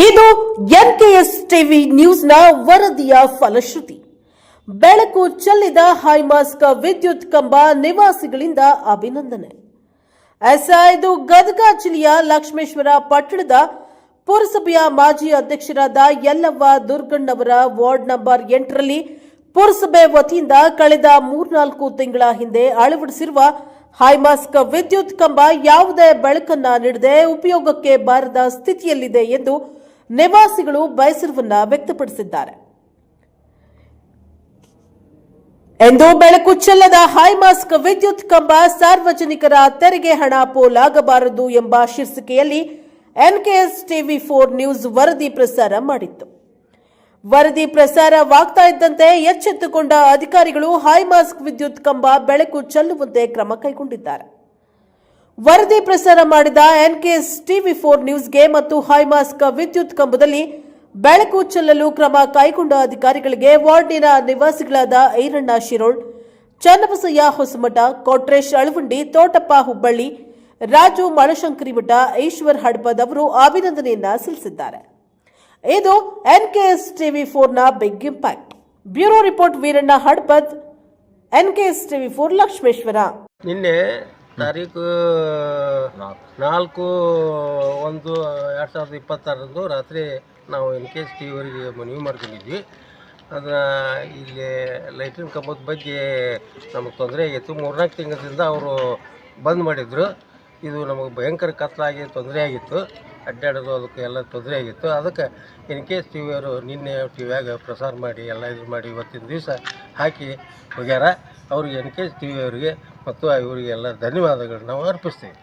ಇದು NKS TV ನ್ಯೂಸ್ನ ವರದಿಯ ಫಲಶ್ರುತಿ. ಬೆಳಕು ಚೆಲ್ಲಿದ ಹೈಮಾಸ್ಕ ವಿದ್ಯುತ್ ಕಂಬ ನಿವಾಸಿಗಳಿಂದ ಅಭಿನಂದನೆ. ಎಸ್ ಇದು ಗದಗ ಜಿಲ್ಲೆಯ ಲಕ್ಷ್ಮೇಶ್ವರ ಪಟ್ಟಣದ ಪುರಸಭೆಯ ಮಾಜಿ ಅಧ್ಯಕ್ಷರಾದ ಯಲ್ಲವ್ವ ದುರ್ಗಣ್ಣವರ ವಾರ್ಡ್ ನಂಬರ್ ಎಂಟರಲ್ಲಿ ಪುರಸಭೆ ವತಿಯಿಂದ ಕಳೆದ ಮೂರ್ನಾಲ್ಕು ತಿಂಗಳ ಹಿಂದೆ ಅಳವಡಿಸಿರುವ ಹೈಮಾಸ್ಕ್ ವಿದ್ಯುತ್ ಕಂಬ ಯಾವುದೇ ಬೆಳಕನ್ನ ನೀಡದೆ ಉಪಯೋಗಕ್ಕೆ ಬಾರದ ಸ್ಥಿತಿಯಲ್ಲಿದೆ ಎಂದು ನಿವಾಸಿಗಳು ಬೇಸರವನ್ನ ವ್ಯಕ್ತಪಡಿಸಿದ್ದಾರೆ. ಎಂದು ಬೆಳಕು ಚೆಲ್ಲದ ಹೈಮಾಸ್ಕ್ ವಿದ್ಯುತ್ ಕಂಬ ಸಾರ್ವಜನಿಕರ ತೆರಿಗೆ ಹಣ ಪೋಲಾಗಬಾರದು ಎಂಬ ಶೀರ್ಷಿಕೆಯಲ್ಲಿ ಎನ್ಕೆಎಸ್ ಟಿವಿ ಫೋರ್ ನ್ಯೂಸ್ ವರದಿ ಪ್ರಸಾರ ಮಾಡಿತ್ತು. ವರದಿ ಪ್ರಸಾರವಾಗ್ತಾ ಇದ್ದಂತೆ ಎಚ್ಚೆತ್ತುಕೊಂಡ ಅಧಿಕಾರಿಗಳು ಹೈಮಾಸ್ಕ್ ವಿದ್ಯುತ್ ಕಂಬ ಬೆಳಕು ಚೆಲ್ಲುವಂತೆ ಕ್ರಮ ಕೈಗೊಂಡಿದ್ದಾರೆ. ವರದಿ ಪ್ರಸಾರ ಮಾಡಿದ ಎನ್ಕೆಎಸ್ ಟಿವಿ ಫೋರ್ ನ್ಯೂಸ್ಗೆ ಮತ್ತು ಹೈಮಾಸ್ಕ್ ವಿದ್ಯುತ್ ಕಂಬದಲ್ಲಿ ಬೆಳಕು ಚೆಲ್ಲಲು ಕ್ರಮ ಕೈಗೊಂಡ ಅಧಿಕಾರಿಗಳಿಗೆ ವಾರ್ಡಿನ ನಿವಾಸಿಗಳಾದ ಐರಣ್ಣ ಶಿರೋಳ್, ಚನ್ನಬಸಯ್ಯ ಹೊಸಮಠ, ಕೊಟ್ರೇಶ್ ಅಳವಂಡಿ ತೋಟಪ್ಪ ಹುಬ್ಬಳ್ಳಿ, ರಾಜು ಮಳಶಂಕರಿಮಠ ಈಶ್ವರ್ ಹಡ್ಪದ್ ಅವರು ಅಭಿನಂದನೆಯನ್ನ ಸಲ್ಲಿಸಿದ್ದಾರೆ. ಇದು NKS TV ಫೋರ್ನ big impact. Bureau report, Veeranna Hadpad, NKS TV four Lakshmeshwar. ನಿನ್ನೆ ತಾರೀಕು, ನಾಲ್ಕು, ಒಂದು, ಎರಡು ಸಾವಿರದ ಇಪ್ಪತ್ತಾರರಂದು ರಾತ್ರಿ ನಾವು ಇನ್ ಕೇಸ್ ಟಿ ಅವರಿಗೆ ಮನವಿ ಮಾಡ್ಕೊಂಡಿದ್ವಿ. ಅದನ್ನ ಇಲ್ಲಿ ಲೈಟಿನ ಕಂಬದ ಬಗ್ಗೆ ನಮಗೆ ತೊಂದರೆ ಆಗಿತ್ತು. ಮೂರ್ನಾಲ್ಕು ತಿಂಗಳಿಂದ ಅವರು ಬಂದ್ ಮಾಡಿದ್ರು. ಇದು ನಮಗೆ ಭಯಂಕರ ಕತ್ಲಾಗಿ ತೊಂದರೆ ಆಗಿತ್ತು. ಅಡ್ಡಾಡೋದು ಅದಕ್ಕೆ ಎಲ್ಲ ತೊಂದರೆ ಆಗಿತ್ತು. ಅದಕ್ಕೆ ಇನ್ ಕೇಸ್ ಟಿ ವಿಯವರು ನಿನ್ನೆ ಟಿ ವಿಯಾಗ ಪ್ರಸಾರ ಮಾಡಿ, ಎಲ್ಲ ಇದು ಮಾಡಿ ಇವತ್ತಿನ ದಿವಸ ಹಾಕಿ ಹೋಗ್ಯಾರ, ಅವ್ರಿಗೆ ಎನ್ ಕೆ ಎಸ್ ಟಿ ವಿಯವರಿಗೆ ಮತ್ತು ಇವರಿಗೆಲ್ಲ ಧನ್ಯವಾದಗಳು ನಾವು ಅರ್ಪಿಸ್ತೀವಿ.